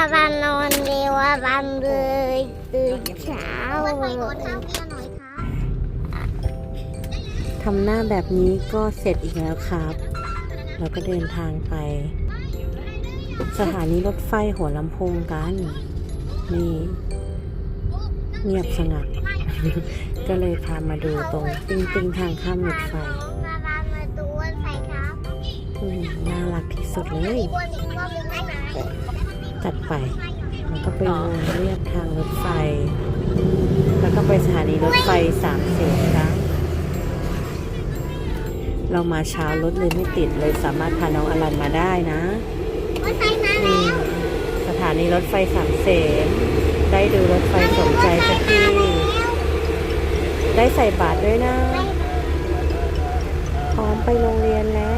ว่าบันนอนเร็วว่าบันเลยตื่นเช้าวันไหนขอเท้าเมียหน่อยครับทำหน้าแบบนี้ก็เสร็จอีกแล้วครับ เราก็เดินทางไป สถานีรถไฟหัวลำโพงกัน นี่เงียบสงัด ก็เลยพามาดูตรงติ้งติ้งๆทางข้ามรถไฟว่าบันมาดูวันไฟครับอืมน่ารักที่สุดเลย อีกวันอีกรอบหนึงได้ไหมจัดไปแล้วก็ไปวนเรียบทางรถไฟ แล้วก็ไปสถานีรถไฟสามเสียนครับเรามาเช้ารถเลยไม่ติดเลยสามารถพาน้องอลันมาได้นะวันไฟมานี่แล้ว สถานีรถไฟสามเสนได้ดูรถไฟสมใจสักทีได้ใส่บาตรด้วยนะ พร้อมไปโรงเรียนแล้ว